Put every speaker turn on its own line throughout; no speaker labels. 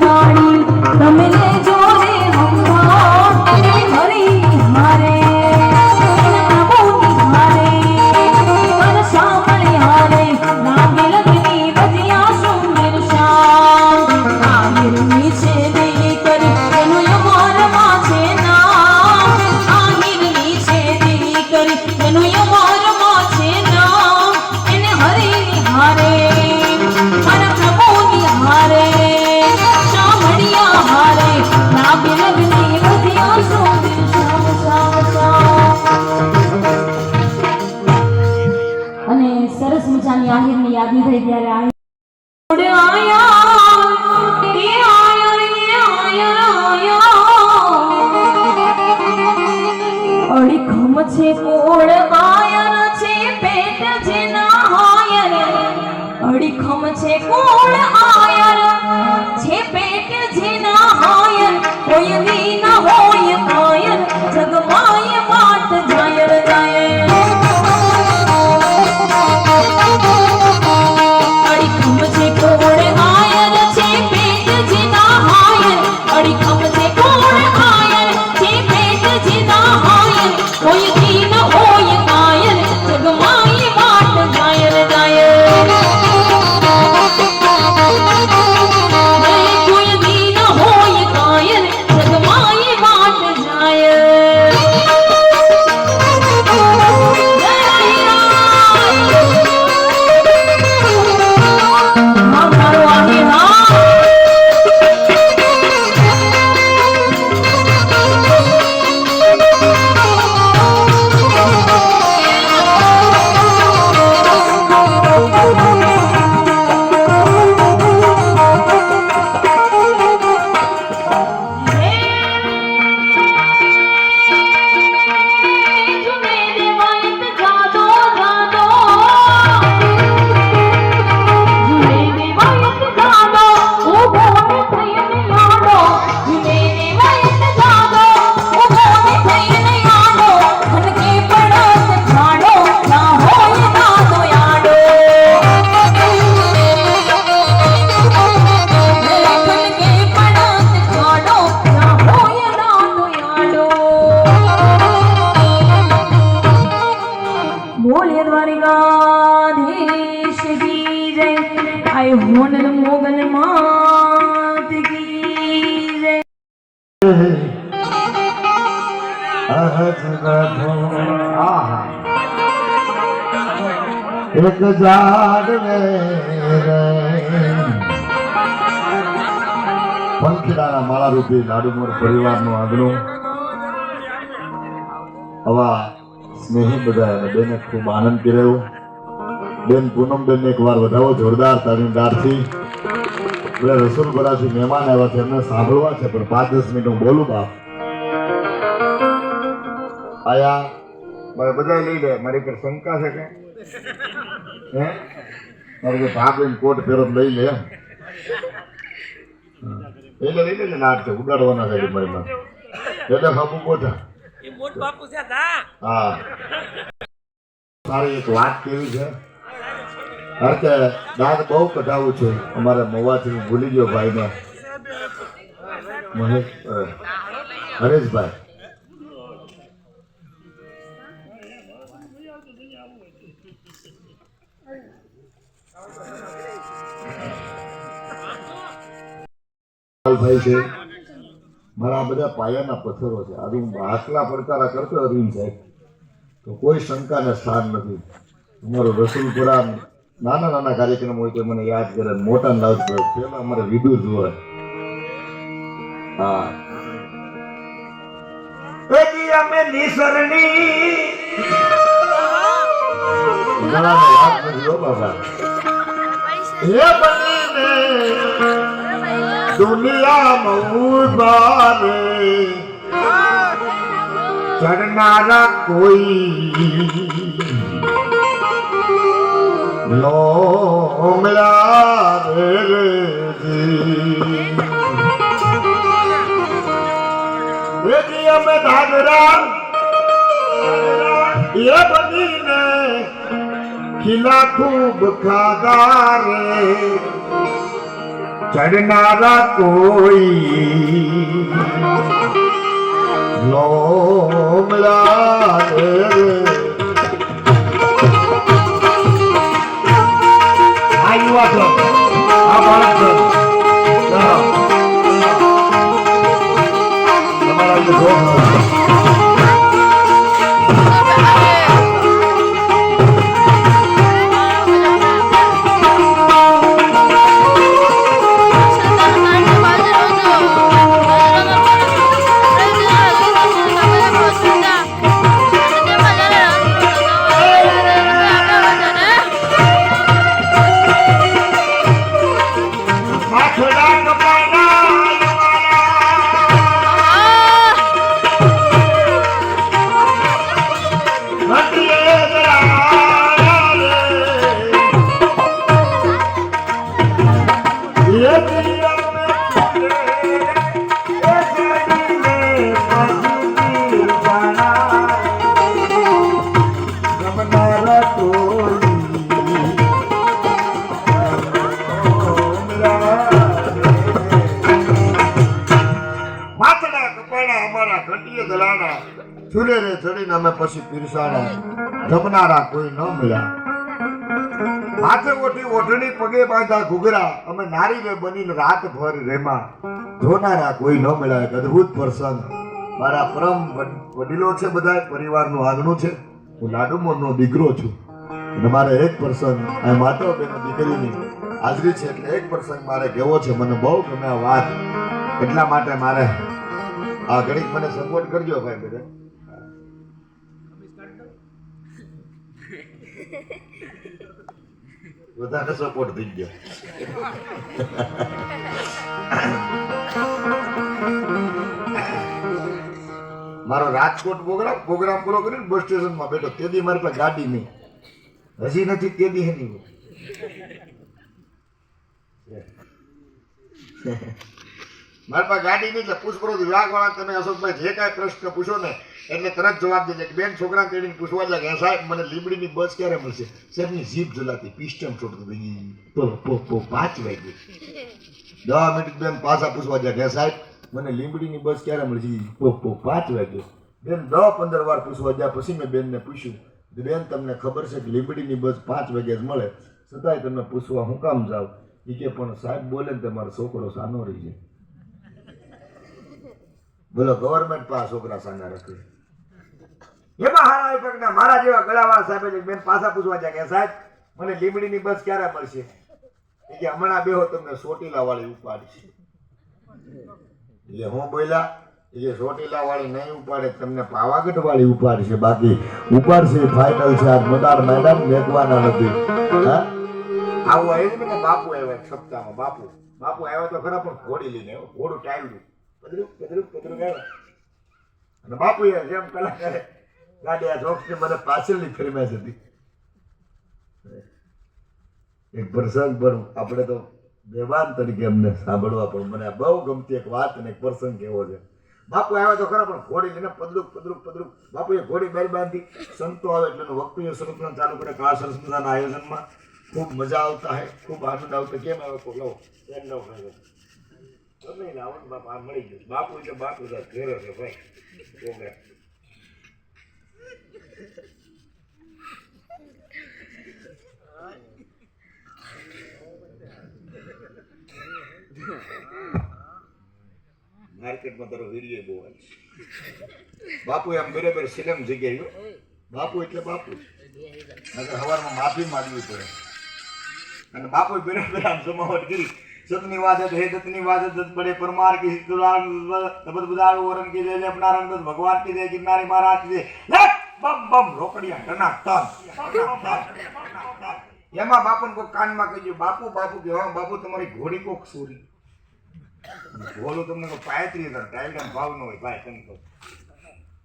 ગાડી તમે છે કોળ આયર છે પેટ જેના હાયર અડીખમ છે કોળ આયર છે પેટ જેના હાયર કોઈ દી ન હોય દ્વારિકાધીશ કી જય આય હોનલ મોગલ માત કી જય
એક જાડ પંખીડાના માળા રૂપી લાડુમોર પરિવારનું આંગણું આવા સ્નેહી બધા અને બેને ખૂબ આનંદ કર્યો. બેન પૂનમબેન એક વાર વધાવો જોરદાર તારીમદારથી એટલે રસુલપરાથી મહેમાન આવ્યા છે, એમને સાંભળવા છે, પણ પાંચ દસ મિનિટ હું બોલું બાપ. આયા, મારે બધા લઈ લે, મારી પર શંકા છે કે? હે? મારે કે ભાગ લઈને કોટ ફેરો લઈ લે. એમ એટલે લઈ લેજે નાટ છે ઉડાડવાના છે મારી એટલે ખાબુ કોઠા
મોટ બાપુ છે તા
હા. તારી એક વાત કેવી છે? કારણ કે દાંત બહુ કઢાવું છે. અમારે મવાથી ભૂલી ગયો ભાઈને. મહેશ હરેશભાઈ. ભાઈ છે. મારા બધા પાયાના પથ્થરો છે. આજે હું આટલા પડકારા કરતો અરવિંદ સાહેબ, તો કોઈ શંકાને સ્થાન નથી. અમારો રસુલપુરા નાના નાના કાર્યક્રમ હોય તો મને યાદ કરે. મોટા લાવ પેલા અમારે વિદુર જોવે. હા. અમે નિસરણી. યાદ નથી હો બાબા એ બનીને. દુનિયામાં ઉભારે ચડનારા કોઈ લોમડા રે રે જી અમે ધાગરા એ બનીને ખીલા ખૂબ ખાધા રે. ચડનારા કોઈ લોમલા આ આ બાળક પછી પીરસાણા જમનારા કોઈ ન મળ્યા. માથે ઓઠી ઓઢણી પગે બાંધા ઘૂઘરા, અમે નારી રે બનીને રાત જોનારા કોઈ ન મળ્યા, એક અદ્ભુત પ્રસંગ. મારા પરમ વડીલો છે બધા પરિવારનું આગણું છે. હું લાડુમોરનો દીકરો છું. અને મારે એક પ્રસંગ, આ માતા બેનો દીકરીની હાજરી છે એટલે એક પ્રસંગ મારે કેવો છે, મને બહુ ગમે વાત. એટલા માટે મારે આ ઘડીક મને સપોર્ટ કરજો ભાઈ બધા બધાને સપોર્ટ થઈ ગયો. મારો રાજકોટ પ્રોગ્રામ પ્રોગ્રામ પૂરો કરીને બસ સ્ટેશનમાં બેઠો. તેદી મારી પાસે ગાડી નહીં. હજી નથી, તેદી હે નહીં. મારી પાસે ગાડી નહીં એટલે પૂછપરછ વિભાગવાળા તમે અશોકભાઈ જે કાંઈ પ્રશ્ન પૂછો ને એટલે તરત જવાબ દેજે કે બેન છોકરા તેડીને પૂછવા લાગે, "હા સાહેબ, મને લીમડીની બસ ક્યારે મળશે? સાહેબની જીભ જલાતી પિસ્ટમ છોડતું પાંચ વાગે દવા મિનિટ બેન પાછા પૂછવા જાય કે સાહેબ, મને લીમડીની બસ ક્યારે મળશે? પો પાંચ વાગ્યો. બેન દસ પંદર વાર પૂછવા ગયા પછી મેં બેનને પૂછ્યું બેન, તમને ખબર છે કે લીમડીની બસ પાંચ વાગે જ મળે? છતાંય તમે પૂછવા હું કામ જાવ એ કે, પણ સાહેબ, બોલે ને તમારો છોકરો સાનો રહી જાય. બોલો ગવર્મેન્ટ પાસ છોકરા સાના રાખે. એમાં હારા પગના, મારા જેવા ગળાવાળા સાહેબ બેન પાછા પૂછવા જાય કે, સાહેબ, મને લીમડીની બસ ક્યારે મળશે? કે, હમણાં બેહો, તમને સોટીલા વાળી ઉપાડશે એટલે હું બોલ્યા, એ સોટીલા વાળી નહીં ઉપાડે, તમને પાવાગઢ વાળી ઉપાડશે. બાકી ઉપાડશે ફાઇનલ છે આજ મદાર મેદાન મેકવાના નથી. હા? આવું આવ્યું ને બાપુ આવ્યા સપ્તાહમાં, બાપુ. બાપુ આવ્યા તો ખરા, પણ ઘોડી લઈને ઘોડું ટાળ્યું પદરું પદરું પદરું ગયા અને બાપુ એ જેમ પેલા કરે ગાડી આ જોક્સની મને પાછળની ફિલ્મેસ હતી એક પ્રસંગ પર આપણે તો મહેમાન તરીકે અમને સાંભળવા પણ મને બહુ ગમતી એક વાત અને એક પ્રસંગ કેવો છે. બાપુ આવ્યા તો ખરા, પણ ઘોડી લઈને પદરૂપ પદરૂપ પદરૂપ બાપુએ ઘોડી બેર બાંધી. સંતો આવે એટલે એનું વક્તવ્ય ચાલુ કરે. કાળ સરસ મજાના આયોજનમાં ખૂબ મજા આવતા હે ખૂબ આનંદ આવતો કેમ આવે કોઈ લો બેન લો ભાઈ ગમે બાપ, આ મળી ગયું. બાપુ એટલે બાપુ છે, ઘેર છે ભાઈ. માર્કેટમાં તારો વીડિયો બહુ આવે. બાપુ એમ બરાબર સિલમ જગ્યાએ બાપુ એટલે બાપુ નકર હવારમાં માફી માંગવી પડે. અને બાપુ બરાબર આમ જમાવટ કરી. વાત દત્ત પડે પરમાર કી સિદ્ધલાલ તબત બદાળ ઓરન કી જય અપના રંગ દત્ત ભગવાન જય, ગિરનારી મહારાજ કી જય. લે, બમ બમ, રોકડિયા ટનાક ટન એમાં બાપુને કોઈ કાનમાં કહી બાપુ બાપુ કે હા બાપુ, તમારી ઘોડી કોક સોરી. ઘોડો તમને કોઈ પાયત્રી હજાર ટાઈમ ભાવ ન હોય, ભાઈ તમે કહો.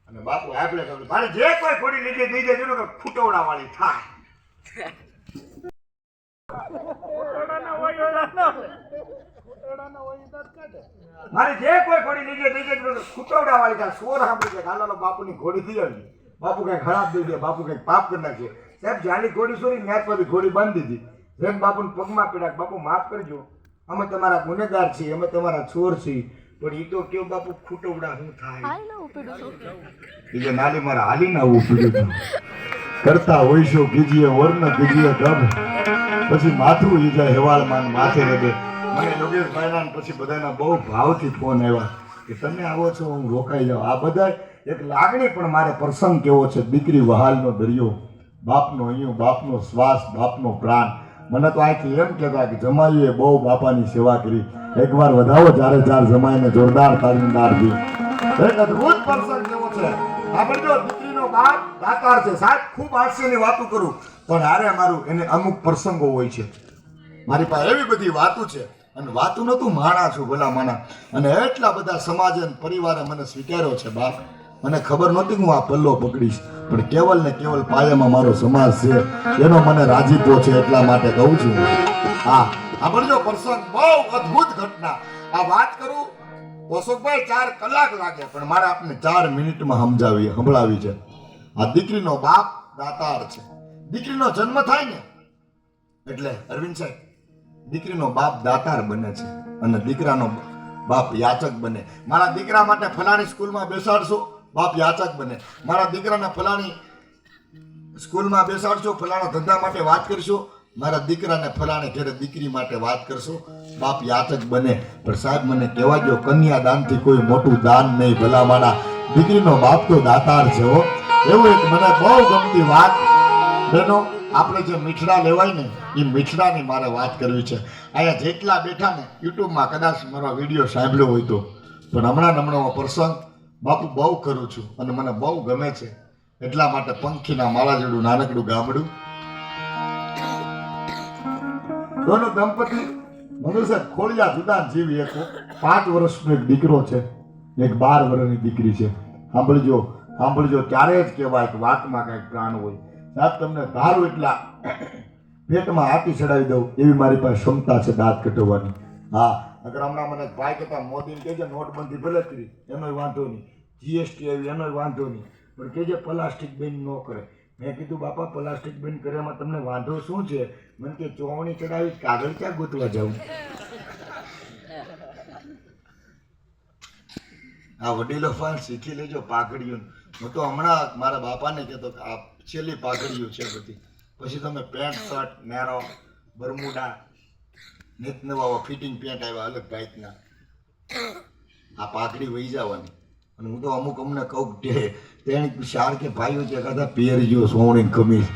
અને બાપુ આપણે કહ્યું મારે જે કોઈ ઘોડી લીધી દીધે જોડો કે ફૂટવડા વાળી થાય. મારે જે કોઈ ઘોડી લીધી દઈ ખૂટવડા વાળી ત્યાં સોર સાંભળી કે ગાલાનો બાપુની ઘોડી થઈ આવી. બાપુ કઈ ખરાબ દઈ દે બાપુ કઈ પાપ કરી નાખે. સાહેબ જાની ઘોડી સોરી મેં પછી ઘોડી બાંધી દીધી. જેમ બાપુને પગમાં પીડા બાપુ માફ કરજો.
અમે તમારા ગુનેગાર છીએ અમે તમારા ચોર છીએ. પણ એ તો કેવો બાપુ ખૂટવડા શું થાય?
એ જે નાલી મારે હાલીને આવવું પડ્યું હતું કરતા હોઈશો કીજીએ વર્ણ કીજીએ ગભ. પછી માથું ઈજા હેવાળમાં માથે રગે મને યોગેશભાઈના પછી બધાના બહુ ભાવથી ફોન આવ્યા કે તમે આવો છો, હું રોકાઈ જાઉં. આ બધા એક લાગણી પણ મારે, પ્રસંગ કેવો છે? દીકરી વહાલનો દરિયો, બાપનો અહીંયા બાપનો શ્વાસ, બાપનો પ્રાણ. મને તો અહીંથી એમ કહેતા કે જમાઈએ બહુ બાપાની સેવા કરી. એકવાર વધાવો ચારે ચાર જમાઈને જોરદાર તાલીમદારથી એક અદ્ભુત પ્રસંગ કેવો છે? આપણે જો દીકરીનો બાપ દાતાર છે. સાહેબ, ખૂબ હાસ્યની વાતો કરું. પણ હારે મારું એને અમુક પ્રસંગો હોય છે. મારી પાસે એવી બધી વાતો છે અને વાતું નતું માણા છું ભલા માણા. અને એટલા બધા સમાજ અને પરિવારે મને સ્વીકાર્યો છે, બાપ. મને ખબર નહોતી હું આ પલ્લો પકડીશ. પણ કેવલ ને કેવલ પાયામાં મારો સમાજ છે. એનો મને રાજીપો છે એટલા માટે કહું છું. હા સાંભળજો પ્રસંગ. બહુ અદ્ભુત ઘટના. આ વાત કરું, અશોકભાઈ ચાર કલાક લાગે, પણ મારે આપને ચાર મિનિટમાં સમજાવી સંભળાવી છે. આ દીકરીનો બાપ દાતાર છે. દીકરીનો જન્મ થાય ને? એટલે, અરવિંદ સાહેબ. દીકરીનો બાપ દાતાર બને છે અને દીકરાનો બાપ યાચક બને. મારા દીકરા માટે ફલાણી સ્કૂલમાં બેસાડશો, બાપ યાચક બને. મારા દીકરાને ફલાણી સ્કૂલમાં બેસાડશો, ફલાણા ધંધા માટે વાત કરશો, મારા દીકરાને ફલાણે ઘેરે દીકરી માટે વાત કરશો, બાપ યાચક બને. પણ સાહેબ, મને કહેવા દો કન્યાદાનથી કોઈ મોટું દાન નહીં ભલા મારા દીકરીનો બાપ તો દાતાર છે એવું એક મને બહુ ગમતી વાત બેનો આપણે જે મીઠડા લેવાય ને, એ મીઠડાની મારે વાત કરવી છે. અહીંયા જેટલા બેઠા ને, યુટ્યુબમાં કદાચ મારો વીડિયો સાંભળ્યો હોય તો. પણ હમણાં હમણાં પ્રસંગ બાપુ બહુ કરું છું અને મને બહુ ગમે છે. એટલા માટે પંખીના માળા જેવું નાનકડું ગામડું. દોનો દંપતી, મનુ સાહેબ ખોડિયા જુદા જીવી એક પાંચ વર્ષનો એક દીકરો છે. એક બાર વર્ષની દીકરી છે. સાંભળજો સાંભળજો, ત્યારે જ કહેવાય કે વાતમાં કાંઈક પ્રાણ હોય. સાહેબ તમને ધારું એટલા પેટમાં હાથી ચડાવી દઉં એવી મારી પાસે ક્ષમતા છે દાંત કટવવાની હા અગર હમણાં મને ભાઈ કહેતા, મોદીને કહેજે નોટબંધી ભલે કરી, એનોય વાંધો નહીં. જીએસટી આવી, એનોય વાંધો નહીં. પણ કહેજે પ્લાસ્ટિક બેન ન કરે. મેં કીધું, બાપા, પ્લાસ્ટિક બેન કરે એમાં તમને વાંધો શું છે? મને કે ચોવણી ચડાવી, કાગળ ક્યાં ગોતવા જવું આ વડીલો ફાન શીખી લેજો પાઘડીઓ હું તો હમણાં મારા બાપાને કહેતો કે આ છેલ્લી પાઘડીઓ છે બધી. પછી તમે પેન્ટ શર્ટ નેરો બરમુડા નીત નવા ફિટિંગ પેન્ટ આવ્યા અલગ ટાઈપના આ પાઘડી વહી જવાની. અને હું તો અમુક અમને કહું કે તેણી ચાર કે ભાઈઓ છે કદાચ પહેરજો સોવણી કમીઝ.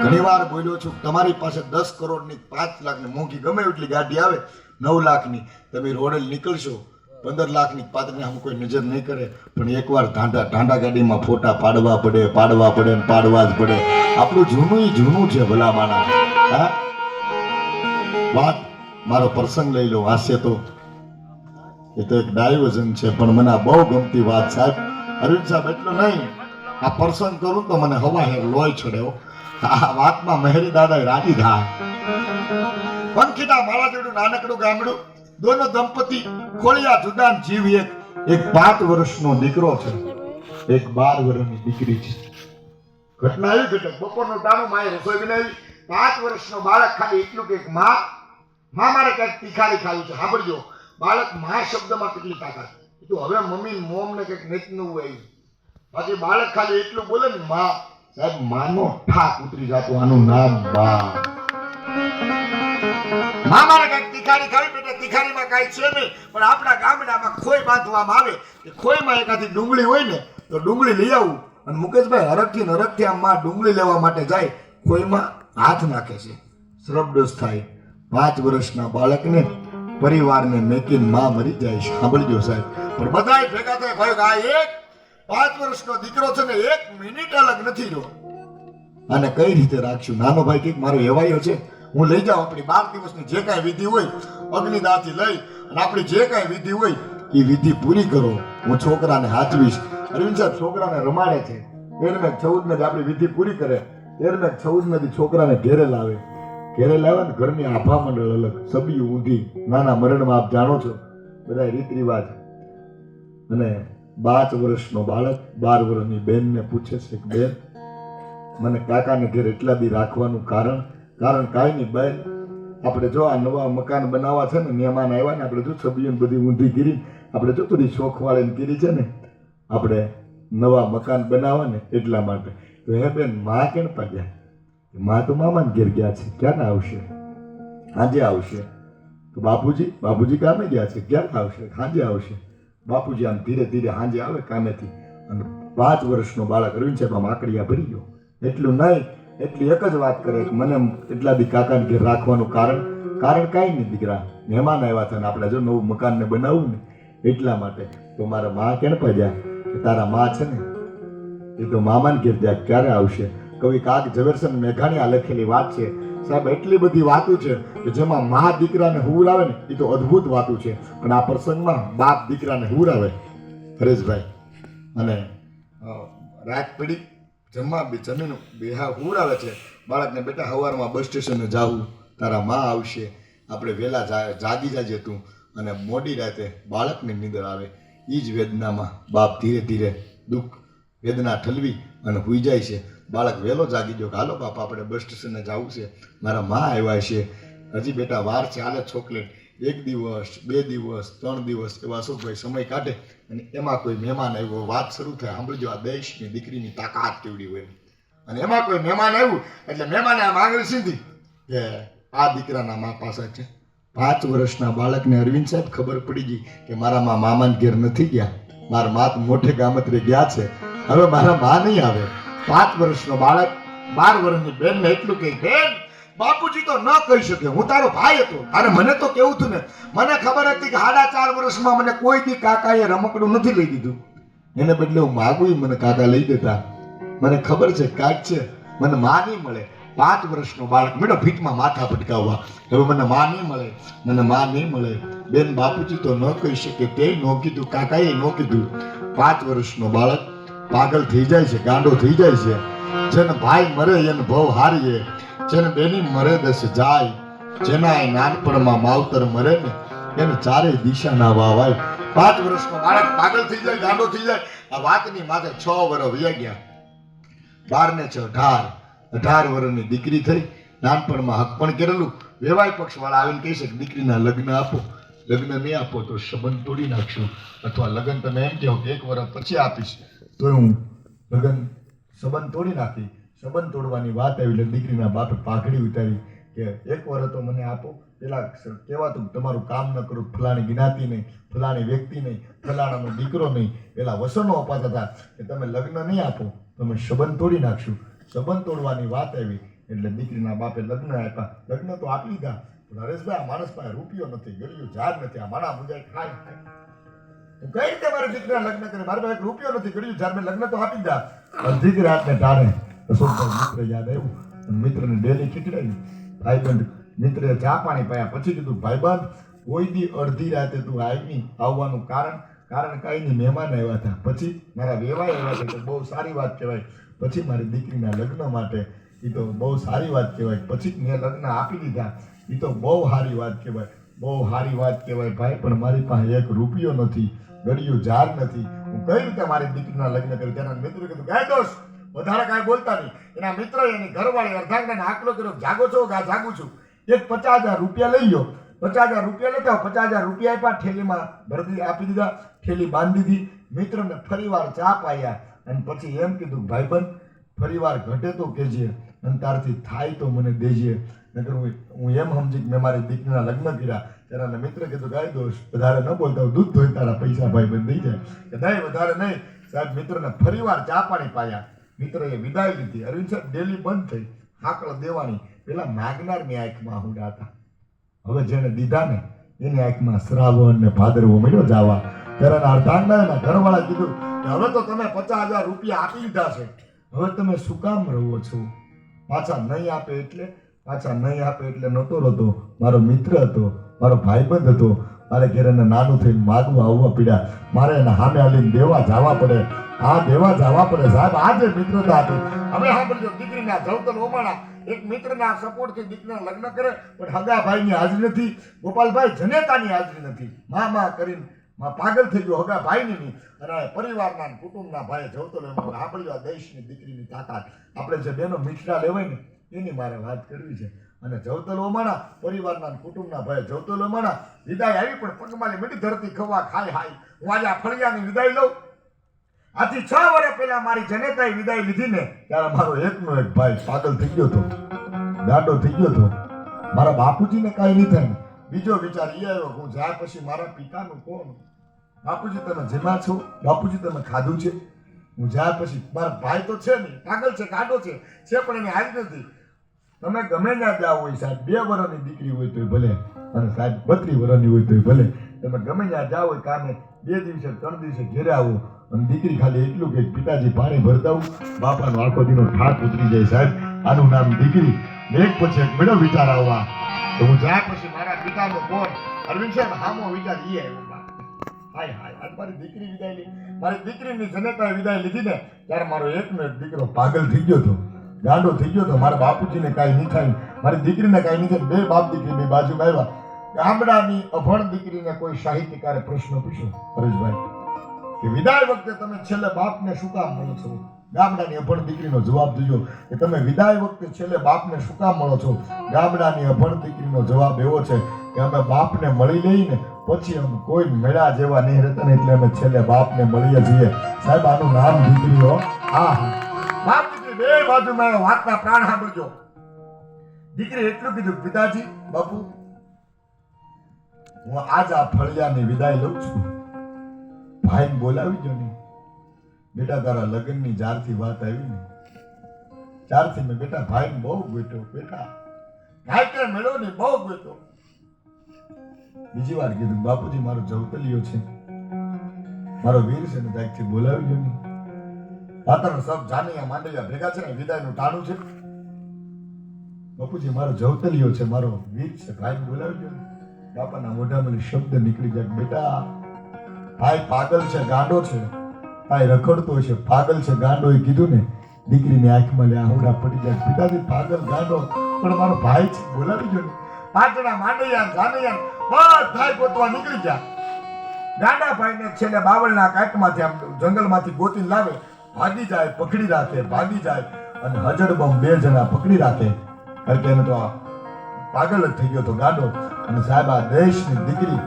ઘણી વાર બોલ્યો છું, તમારી પાસે દસ કરોડની પાંચ લાખની મોંઘી ગમે એટલી ગાડી આવે? નવ લાખની. તમે રોડે નીકળશો પંદર લાખની પાત્રને આમ કોઈ નજર નહીં કરે, પણ એકવાર ઢાંઢા ઢાંઢા ગાડીમાં ફોટા પાડવા પડે પાડવા પડે ને પાડવા જ પડે. આપણું જૂનું જૂનું છે ભલા માના હા? વાત, મારો પ્રસંગ લઈ લો, હાસ્ય તો. એ તો એક ડાયવર્ઝન છે, પણ મને આ બહુ ગમતી વાત સાહેબ. અરવિંદ સાહેબ, એટલું નહીં. આ પ્રસંગ કરું તો મને હવા હેર લોહી છોડ્યો આ વાતમાં મહેરી દાદા રાજી થાય. પંખીના મારા જેવડું નાનકડું ગામડું, દોનો દંપતી ખોળિયા જુદાન જીવ એક એક પાંચ વર્ષનો દીકરો છે. એક બાર વર્ષની દીકરી છે. ઘટના એવી ઘટક બપોરનો ટાણું માએ રસોઈ બનાવી, પાંચ વર્ષનો બાળક ખાલી એટલું કે મા મા મારે કંઈક તીખારી ખાવી છે. સાંભળજો, બાળક મા શબ્દમાં કેટલી તાકાત તો હવે મમ્મી મોમ ને કંઈક નીચનું હોય બાકી બાળક ખાલી એટલું બોલે ને, મા, સાહેબ, માનો ઠાક ઉતરી જતો, આનું નામ બા મા મારે કંઈક તીખારી ખાવી બેટા, તીખારીમાં કાંઈ છે નહીં. પણ આપણા ગામડામાં ખોઈ બાંધવામાં આવે. કે ખોઈમાં એકાથી ડુંગળી હોય ને, તો ડુંગળી લઈ આવું. અને મુકેશભાઈ હરખથી ને હરખથી આમ માં ડુંગળી લેવા માટે જાય ખોઈમાં હાથ નાખે છે. શ્રબડોસ થાય. પાંચ વર્ષના બાળકને પરિવારને મેકીનમાં મરી જાય સાંભળજો સાહેબ. પણ બધાય ભેગા થાય ભાઈ આ એક પાંચ વર્ષનો દીકરો છે ને, એક મિનિટ અલગ નથી રહ્યો. અને કઈ રીતે રાખશું નાનો ભાઈ કંઈક મારો એવાયો છે. હું લઈ જાઉં આપણી બાર દિવસની જે કાંઈ વિધિ હોય અગ્નિદાથી લઈ અને આપણી જે કાંઈ વિધિ હોય, એ વિધિ પૂરી કરો. હું છોકરાને હાચવીશ. અરવિંદ સાહેબ છોકરાને રમાડે છે. તેરમે ચૌદમે જ આપણી વિધિ પૂરી કરે. તેરમે ચૌદમે થી છોકરાને ઘેરે લાવે. ઘેરે લાવે ને ઘરની આભા મંડળ અલગ, સબિયું ઊંધી. નાના મરણમાં આપ જાણો છો. બધા રીત રિવાજ અને પાંચ વર્ષનો બાળક, બાર વર્ષની બેનને પૂછે છે બેન, મને કાકાને ઘેર એટલા દી રાખવાનું કારણ કારણ કાંઈ નહીં બેન. આપણે જો આ નવા મકાન બનાવવા છે ને, મહેમાન આવ્યા ને, આપણે જો છબીઓ ને બધી ઊંધી કરી, આપણે જો બધી શોખવાળીને કરી છે ને, આપણે નવા મકાન બનાવવા ને એટલા માટે. તો હે બેન, મા કેમ પાગ્યા મા તો મામાને ઘેર ગયા છે. ક્યારે આવશે? સાંજે આવશે. તો બાપુજી બાપુજી કામે ગયા છે? ક્યારે આવશે? સાંજે આવશે. બાપુજી આમ ધીરે ધીરે સાંજે આવે કામેથી. અને પાંચ વર્ષનો બાળક અરવિંદ સાહેબ આમ આકડિયા ભરી ગયો. એટલું નહીં એટલી એક જ વાત કરે મને એટલા દી કાકાને ઘેર રાખવાનું કારણ કારણ કાંઈ નહીં દીકરા. મહેમાન આવ્યા હતા ને આપણે જો નવું મકાનને બનાવવું ને એટલા માટે. તો મારા મા કેમ પડ્યા? કે તારા મા છે ને, એ તો મામાને ઘેર જાય, ક્યારે આવશે? કવિ કાક ઝવેરસન મેઘાણી આ લખેલી વાત છે. સાહેબ, એટલી બધી વાતો છે કે જેમાં મા દીકરાને હુર આવે ને, એ તો અદ્ભુત વાતો છે. પણ આ પ્રસંગમાં બાપ દીકરાને હુર આવે. હરેશભાઈ. અને રાત પડી. જમવા બી જમીન બેહા આવે છે. બાળકને બેટા સવારમાં બસ સ્ટેશને જાવું, તારા મા આવશે. આપણે વહેલા જાગી જાજે તું. અને મોડી રાતે બાળકને નીંદર આવે. એ જ વેદનામાં બાપ ધીરે ધીરે દુઃખ, વેદના ઠલવી અને હુઈ જાય છે. બાળક વહેલો જાગી ગયો કે, હાલો બાપા, આપણે બસ સ્ટેશને જવું છે. મારા મા આવ્યા છે. હજી બેટા વાર છે હાલે ચોકલેટ. એક દિવસ, બે દિવસ, ત્રણ દિવસ એવા શું ભાઈ સમય કાઢે. અને એમાં કોઈ મહેમાન આવ્યો, વાત શરૂ થાય, સાંભળજો, આ દેશની દીકરીની તાકાત કેવડી હોય અને એમાં કોઈ મહેમાન આવ્યું, એટલે મહેમાને આ આગળ સીધી કે આ દીકરાના મા પાસે છે. પાંચ વર્ષના બાળકને અરવિંદ સાહેબ ખબર પડી ગઈ કે મારા મા મામાન ઘેર નથી ગયા. મારા માત મોટે ગામતરે ગયા છે. હવે મારા મા નહીં આવે. પાંચ વર્ષનો બાળક, બાર વર્ષની બેનને એટલું કહે બેન બાપુજી તો ન કહી શકે. હું તારો ભાઈ હતો. અરે મને તો કેવું હતું ને? મને ખબર હતી કે સાડા ચાર વર્ષમાં મને કોઈ દી કાકાએ રમકડું નથી લઈ દીધું. એને બદલે હું માગું મને કાકા લઈ દેતા. મને ખબર છે કાક છે. મને માં નહીં મળે. પાંચ વર્ષનો બાળક મેડો ભીતમાં માથા ભટકાવવા. હવે મને માં નહીં મળે. મને માં નહીં મળે. બેન બાપુજી તો ન કહી શકે. તે ન કીધું, કાકાએ ન કીધું. પાંચ વર્ષનો બાળક પાગલ થઈ જાય છે, ગાંડો થઈ જાય છે. જેને ભાઈ મરે, એને ભવ હારીએ. જેને બેની મરે દસ જાય, જેના એ નાનપણમાં માવતર મરે ને, એને ચારે દિશા ના વાવાય. પાંચ વર્ષનો બાળક પાગલ થઈ જાય, ગાંડો થઈ જાય. આ વાતની માથે છ વર્ષ વ્યા ગયા. બાર ને છ અઢાર. અઢાર વર્ષની દીકરી થઈ, નાનપણમાં હક પણ કરેલું. વેવાય પક્ષવાળા આવીને કહી શકે દીકરીના લગ્ન આપો. લગ્ન નહીં આપો તો સંબંધ તોડી નાખશું. અથવા લગ્ન તમે એમ કહો કે એક વર્ષ પછી આપીશ. તો હું લગ્ન સંબંધ તોડી નાખી. સંબંધ તોડવાની વાત આવી એટલે દીકરીના બાપે પાઘડી ઉતારી કે એક વર્ષ તો મને આપો. પેલા કહેવાતું તમારું કામ ન કરું, ફલાણી જ્ઞાતિ નહીં, ફલાણી વ્યક્તિ નહીં, ફલાણાનો દીકરો નહીં. પેલા વસનો અપાતા હતા કે તમે લગ્ન નહીં આપો, તમે સંબંધ તોડી નાખશું. સંબંધ તોડવાની વાત આવી એટલે દીકરીના બાપે લગ્ન આપ્યા. લગ્ન તો આપી દીધા પણ હરેશભાઈ, આ માણસ પાસે રૂપિયો નથી, ગળ્યું જાર નથી, આ માણા મુજાય ખાય. હું કઈ રીતે મારા દીકરા લગ્ન કરે? મારા પાસે રૂપિયો નથી, ગળ્યું જાર મેં લગ્ન તો આપી દીધા. અડધી દીકરા રાતને ટાણે. મિત્ર યાદ આવ્યું મિત્રને ડેલી ખીચડાવી. ભાઈબંધ મિત્રે ચા પાણી પાયા. પછી કીધું ભાઈબંધ કોઈ દી અડધી રાતે તું આવી આવવાનું કારણ કારણ કાંઈ નહીં મહેમાન આવ્યા હતા. પછી મારા વેવાય આવ્યા હતા બહુ સારી વાત કહેવાય. પછી મારી દીકરીના લગ્ન માટે એ તો બહુ સારી વાત કહેવાય. પછી મેં લગ્ન આપી દીધા. એ તો બહુ સારી વાત કહેવાય. બહુ સારી વાત કહેવાય ભાઈ, પણ મારી પાસે એક રૂપિયો નથી, ગળિયું ઝાડ નથી. હું કઈ રીતે મારી દીકરીના લગ્ન કરી? તેના મિત્ર કીધું, ગાય દોસ્ત વધારે કાંઈ બોલતા નહીં. એના મિત્ર એની ઘરવાળી અર્ધાંગને આકલો કર્યો, જાગો છો? ગા, જાગું છું. એક પચાસ હજાર રૂપિયા લઈ ગયો પચાસ હજાર રૂપિયા લેતા પચાસ હજાર રૂપિયા આપ્યા, ઠેલીમાં ભરતી આપી દીધા, ઠેલી બાંધી દીધી. મિત્રને ફરીવાર ચા પાયા અને પછી એમ કીધું ભાઈબંધ ફરીવાર ઘટે તો કહેજે અને તારથી થાય તો મને દેજે. નકર હું એમ સમજી મેં મારી દીકરીના લગ્ન કર્યા. ત્યારે એના મિત્ર કીધું ગાય દોષ, વધારે ન બોલતા દૂધ ધોઈ તારા પૈસા ભાઈબંધ દઈ જાય કે, નહીં, વધારે નહીં. સાહેબ, મિત્રને ફરીવાર ચા પાણી પાયા. મિત્રએ વિદાય લીધી. અરવિંદ સાહેબ ડેલી બંધ થઈ. હાકળ દેવાની. પેલા માગનારની આંખમાં હુંડા હતા હવે જેને દીધા ને એની આંખમાં શ્રાવણ ને ભાદરવો મળ્યો જાવા. ત્યારે અર્ધાંગના એના ઘરવાળા કીધું કે હવે તો તમે પચાસ હજાર રૂપિયા આપી લીધા છે. હવે તમે શું કામ રહો છો? પાછા નહીં આપે એટલે? પાછા નહીં આપે એટલે નહોતો રહેતો. મારો મિત્ર હતો, મારો ભાઈબંધ હતો. મારે ઘેર એને નાનું થઈને માગવા આવવા પીડ્યા. મારે એને સામે હાલીને દેવા જવા પડે. આ દેવા જવા પડે. સાહેબ આ જે મિત્રતા હતી. હવે સાંભળજો, દીકરીના જવતલ ઓમાણા એક મિત્રના સપોર્ટથી દીકરીના લગ્ન કરે, પણ હગા ભાઈની હાજરી નથી. ગોપાલભાઈ જનેતાની હાજરી નથી. મા મા કરીને માં પાગલ થઈ ગયો હગા ભાઈની નહીં. અને પરિવારના કુટુંબના ભાઈ જવતો ઓમાણા સાંભળજો આ દેશની દીકરીની તાકાત. આપણે જે બેનો મીઠડા લેવાય ને, એની મારે વાત કરવી છે. અને જવતલ ઓમાણા, પરિવારના કુટુંબના ભાઈ જવતલ ઓમાણા, વિદાય આવી, પણ પગમાલી મીઠી ધરતી ખવા ખાય હાય. હું આજે આ ફળિયાની વિદાય લઉં. આથી છ વર્ષ પહેલા મારી જનેતાએ વિદાય લીધી ને, ત્યારે મારો એકનો એક ભાઈ પાગલ થઈ ગયો હતો. ગાડો થઈ ગયો હતો. મારા બાપુજીને કાંઈ નહીં થાય બીજો વિચાર એ આવ્યો હું જાય પછી મારા પિતાનું કોણ બાપુજી, તમે જેમાં છો? બાપુજી, તમે ખાધું છે? હું જાય પછી, મારા ભાઈ તો છે નહીં. પાગલ છે, ગાડો છે. છે પણ એની હાલ નથી. તમે ગમે ત્યાં જાઓ હોય, સાહેબ, બે વર્ષની દીકરી હોય તોય ભલે અને સાહેબ બત્રીસ વર્ષની હોય તોય ભલે. તમે ગમે ત્યાં જાઓ હોય, કામે બે દિવસે, ત્રણ દિવસે ઘેરે આવો અને દીકરી ખાલી એટલું કે પિતાજી પાણી ભરતા આવું. બાપાનો આખો દીનો ઠાક ઉતરી જાય, સાહેબ. આનું નામ દીકરી. એક પછી એક મેળો વિચાર આવવા. તો હું જ્યાં પછી મારા પિતાનો કોણ અરવિંદ સાહેબ, હામો વિચાર ઈ આવ્યો હાય હાય. આજ મારી દીકરી વિદાય લીધી મારી દીકરીની જનતાએ વિદાય લીધી ને, ત્યારે મારો એકનો એક દીકરો પાગલ થઈ ગયો હતો. ગાંડો થઈ ગયો તો મારા બાપુજીને કાંઈ નહીં થાય. મારી દીકરીને કાંઈ નહીં થાય. બે બાપ દીકરી બે બાજુમાં આવ્યા. ગામડાની અભણ દીકરીને કોઈ સાહિત્યકારે પ્રશ્ન પૂછ્યો. હરેશભાઈ, કે વિદાય વખતે તમે છેલ્લે બાપને શું કામ મળો છો? ગામડાની અભણ દીકરીનો જવાબ દીજો કે તમે વિદાય વખતે છેલ્લે બાપને શું કામ મળો છો? ગામડાની અભણ દીકરીનો જવાબ એવો છે કે અમે બાપને મળી લઈને પછી અમે કોઈ મેળા જેવા નહીં રહેતા ને એટલે અમે છેલ્લે બાપને મળીએ છીએ. સાહેબ, આનું નામ દીકરીઓ હા બાપ બે બાજુમાં વાતના પ્રાણ સાંભળજો. દીકરી એટલું કીધું, પિતાજી, બાપુ, હું આજ આ ફળિયાની વિદાય લઉં છું. ભાઈને બોલાવી જો ને. બેટા તારા લગ્નની જ્યારથી વાત આવી ને ત્યારથી મેં બેટા ભાઈને બહુ ગોત્યો બેટા કે મેળો ને બહુ ગોત્યો બીજી વાર કીધું, બાપુજી, મારો જવતલિયો છે. મારો વીર છે ને ત્યાંથી બોલાવી જો ને. પાતળ સબ જાનૈયા માંડવિયા ભેગા છે ને વિદાયનું ટાણું છે. બાપુજી, મારો જવતલિયો છે, મારો વીર છે. ભાઈ બોલાવી જો ને બાપાના મોઢામાં શબ્દ નીકળી જાય બેટા, ભાઈ પાગલ છે, ગાંડો છે. ભાઈ રખડતો છે, પાગલ છે, ગાંડો. એ કીધું ને, દીકરીની આંખમાં લે, આહુડા પડી જાય. પિતાજી, પાગલ, ગાંડો. પણ મારો ભાઈ છે, બોલાવી જો ને. પાટણા માંડૈયા જાનૈયા બધા ગોતવા નીકળી ગયા. ગાંડા ભાઈને છેલ્લે બાવળના કાંટમાંથી, આમ જંગલમાંથી ગોતી લાવે. ભાગી જાય, પકડી રાખે, ભાગી જાય અને હજડબમ બે જણા પકડી રાખે. કારણ કે એને તો પાગલ જ થઈ ગયો તો ગાંડો. અને સાહેબ, આ દેશની દીકરી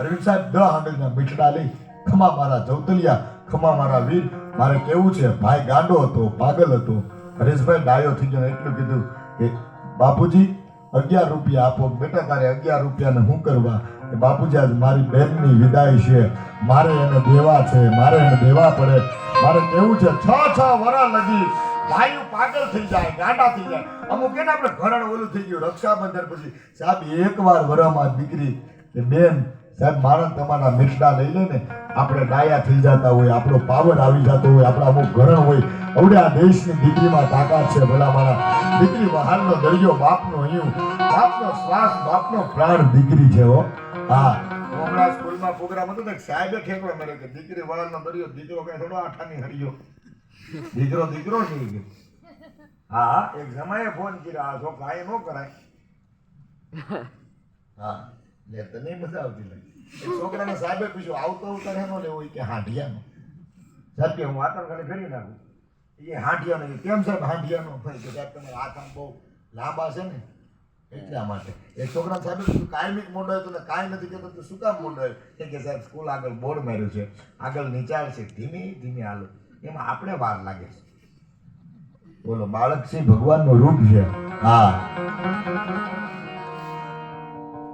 અરવિંદ સાહેબ, દ આંગળીના મીઠડા લઈ ખમા મારા જવતલિયા ખમા મારા વીર. મારે કેવું છે? ભાઈ ગાંડો હતો, પાગલ હતો. હરેશભાઈ ડાયો થઈ ગયો એટલું કીધું કે, બાપુજી, અગિયાર રૂપિયા આપો, બેટા તારે અગિયાર રૂપિયાને હું કરવા? કે બાપુજી, આજ મારી બહેનની વિદાય છે. મારે એને દેવા છે, મારે એને દેવા પડે. મારે કેવું છે. છ છ વરા લગી ભાઈઓ પાગલ થઈ જાય, ગાંડા થઈ જાય. અમુક એને આપણે ઘરણ ઓલું થઈ ગયું, રક્ષાબંધન પછી. સાહેબ, એકવાર વરામાં દીકરી બેન, સાહેબ મારા તમારા મિઠડા લઈ લે આપણે ડાયા થઈ જતા હોય, આપણો પાવર આવી જતો હોય, આપણા અમુક ઘરણ હોય. અવડે આ દેશની દીકરીમાં તાકાત છે ભલા મારા દીકરી વહાલનો દરિયો બાપનો અહીં બાપનો શ્વાસ, બાપનો પ્રાણ દીકરી છે હો. હમણાં સ્કૂલમાં પ્રોગ્રામ હતો ને સાહેબે ઠેકવા મારે કે દીકરી વહાલનો દરિયો, દીકરો કઈ થોડો આઠાની હરિયો દીકરો દીકરો નહીં ગયો. હા એક જમાએ ફોન કર્યો, આ છોકરા એ ન કરાય. હા લે તને મજા આવતી લાગી. છોકરાને સાહેબે પૂછ્યું, આવતો ઉતાર એનો લેવો? કે હાંડિયાનો સાહેબ હું આતર ખાલી ફેરી નાખું. એ હાંડિયાનો કેમ સાહેબ હાંઢિયાનો? કે સાહેબ તમે હાથ આમ બહુ લાંબા છે ને. એટલા માટે. એક છોકરા સાહેબ, તું કાયમિક મોઢાય તો ને કાંઈ નથી કહેતો, તું શું કામ મોઢાય એ કે સાહેબ સ્કૂલ આગળ બોર્ડ માર્યું છે. આગળ નિચાર છે. ધીમે ધીમે હાલો. એમાં આપણે વાર લાગે છે. બોલો, બાળક છે, ભગવાનનું રૂપ છે. હા.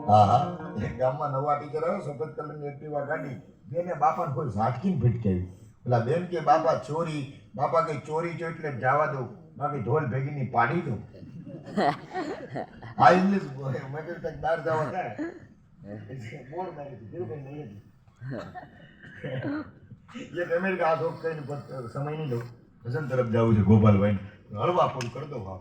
હા હા. ગામમાં નવા ટીચર આવ્યો, સફેદ કલરની એક્ટિવા ગાડી. બેને બાપાને કોઈ ઝાટકીને ભટકાવી પેલા બેન કે, બાપા, ચોરી. બાપા કઈ ચોરી છો એટલે જવા દઉં. બાકી ઢોલ ભેગીની પાડી દઉં. આ ઇંગ્લિશ મેં કીધું કંઈક બહાર જવા થાય. બોર્ડ મારી કઈ નહીં. એક અમેરિકા આ કઈને પણ સમય નહીં લઉં ભજન તરફ જવું છે ગોપાલભાઈ. હળવા ફૂલ કરી દો ભાવ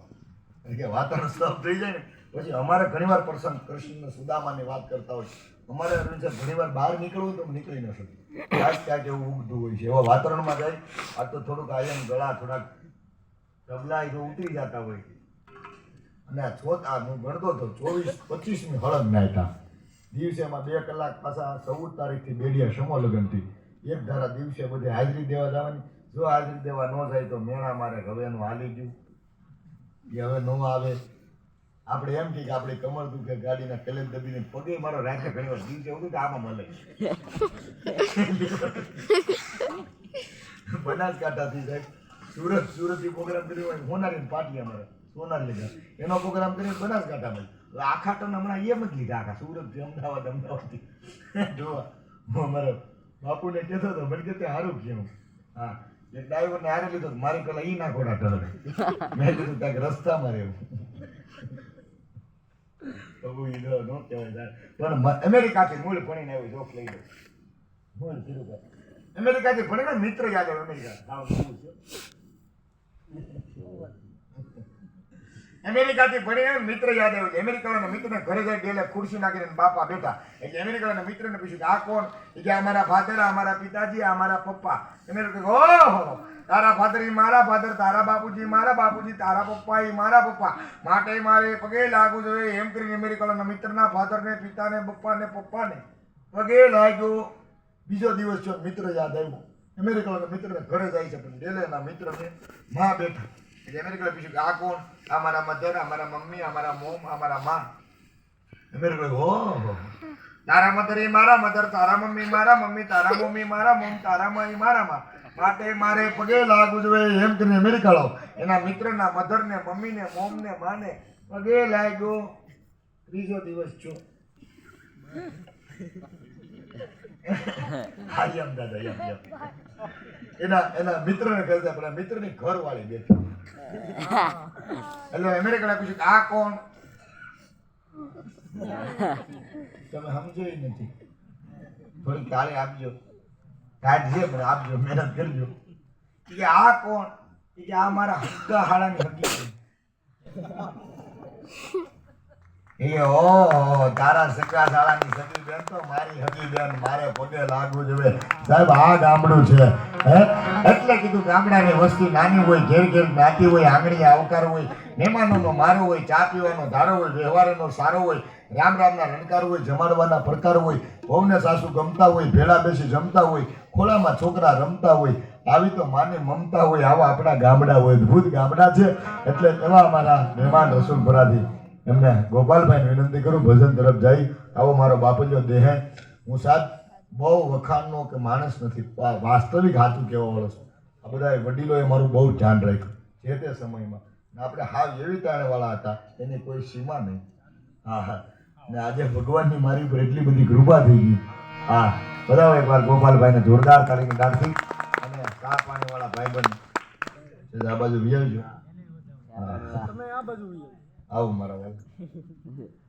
કે વાતાવરણ સ્તબ્ધ થઈ જાય ને પછી અમારે ઘણીવાર પ્રસંગ કૃષ્ણ સુદામાની વાત કરતા હોય. અમારે સાહેબ ઘણીવાર બહાર નીકળવું તો નીકળી ન શકીએ ક્યાંક ક્યાંક એવું ઉગતું હોય છે. એવા વાતાવરણમાં જાય આ તો થોડુંક આયન ગળા થોડાક તબલા એ તો ઉતરી જતા હોય. અને આ આ હું ગણતો હતો ચોવીસ, પચીસમી હળદ નાખ્યા દિવસે એમાં બે કલાક પાછા ચૌદ તારીખથી બેડિયા સમો લગ્નથી એક ધારા દિવસે બધે હાજરી દેવા જવાની. જો હાજરી દેવા ન જાય તો મેણા મારે હવે એનું હાલી ગયું. એ હવે ન આવે. આપણે એમ કે આપણે કમર દુખે, ગાડીના કલેજ દબીને પગે મારો રાખે ઘણી વાર. દિવસે એવું કે આમાં મળે બનાસકાંઠાથી સાહેબ, સુરત, સુરતથી પ્રોગ્રામ કર્યો હોય હોનારી પાટી અમારે સોનારી લીધા. એનો પ્રોગ્રામ કર્યો બનાસકાંઠામાં આખા ટન હમણાં એમ જ લીધા આખા. સુરતથી અમદાવાદ અમદાવાદથી જોવા. હું અમારો બાપુને કહેતો હતો, મને કે તે સારું કેવું હા. એક ડ્રાઈવરને હારે લીધો તો મારી પેલા ઈ ના ઘોડા ટળે મેં કીધું ક્યાંક રસ્તામાં રહેવું. અમેરિકાથી મૂળ ભણીને આવ્યો જોક લઈ લો મૂળ કીધું કે અમેરિકાથી ભણીને મિત્ર યાદ આવ્યો અમેરિકા. અમેરિકાથી ભણીને મિત્ર યાદ આવ્યું છે. અમેરિકાના મિત્રને ઘરે જાય ગયેલા ખુરશી નાખીને બાપા બેઠા. એટલે અમેરિકાના મિત્રને પૂછ્યું કે, આ કોણ? કે અમારા ફાધર આ મારા પિતાજી અમારા પપ્પા. અમેરિકા ઓહો, તારા ફાધર એ મારા ફાધર તારા બાપુજી મારા બાપુજી, તારા પપ્પા એ મારા પપ્પા. માટે મારે પગે લાગવું જોઈએ એમ કરીને અમેરિકાના મિત્રના ફાધરને પિતાને, પપ્પાને પપ્પાને પગે લાગ્યો. બીજો દિવસ જો મિત્ર યાદ આવ્યો. અમેરિકાના મિત્રને ઘરે જાય છે, પણ ડેલેના મિત્રને માં બેઠા. એટલે અમેરિકા પૂછ્યું કે આ કોણ? આ મધર, આ મારા મમ્મી, આ મારા મોમ, આ મારા માં. અમેરિકા ઓહો તારા મધર એ મારા મધર, તારા મમ્મી મારા મમ્મી, તારા મમ્મી મારા મોમ, તારા માં એ મારા માં. માટે મારે પગે લાગવું જોઈએ એમ કરીને અમેરિકા લાવ એના મિત્રના મધરને, મમ્મીને, મોમને, માને પગે લાગ્યો. ત્રીજો દિવસ છો હા, એમ દાદા, એમ એમ. એના એના મિત્રને કહેતા પેલા મિત્રની ઘરવાળી બેઠી. એટલે અમેરિકા પૂછ્યું કે આ કોણ? તમે સમજો નથી. થોડી કાલે આપજો. કાઢજે પણ આપજો, મહેનત કરજો. કે આ કોણ? કે આ મારા હક્કા હાડાની હકી છે. એ કીધું ગામડાની વસ્તી નાની હોય આંગળી આવકાર હોય, મહેમાનોનો મારો હોય, ચા પીવાનો ધારો હોય સારો હોય, રામ રામના રણકાર હોય, જમાડવાના પડકાર હોય, વહુને સાસુ ગમતા હોય, ભેળા બેસી જમતા હોય, ખોળામાં છોકરા રમતા હોય, આવી તો માને મમતા હોય, આવા આપણા ગામડા હોય ભૂત ગામડા છે. એટલે એવા અમારા મહેમાન રસુલપુરાથી એમને ગોપાલભાઈને વિનંતી કરું, ભજન તરફ જઈ. આવો મારો બાપુજો દેહ હું. સાત બહુ વખાણનો કે માણસ નથી વાસ્તવિક હાથું કહેવા વાળો છું. આ બધા વડીલોએ મારું બહુ ધ્યાન રાખ્યું જે તે સમયમાં. આપણે હાવ એવી તાણેવાળા હતા, એની કોઈ સીમા નહીં. હા હા. ને આજે ભગવાનની મારી ઉપર એટલી બધી કૃપા થઈ ગઈ. હા બધા એકવાર ગોપાલભાઈને જોરદાર તારીખની દાંતથી અને ચા પાણીવાળા ભાઈબંધ. આ બાજુ વ્યાવજો. હા આવું મારા ભાઈ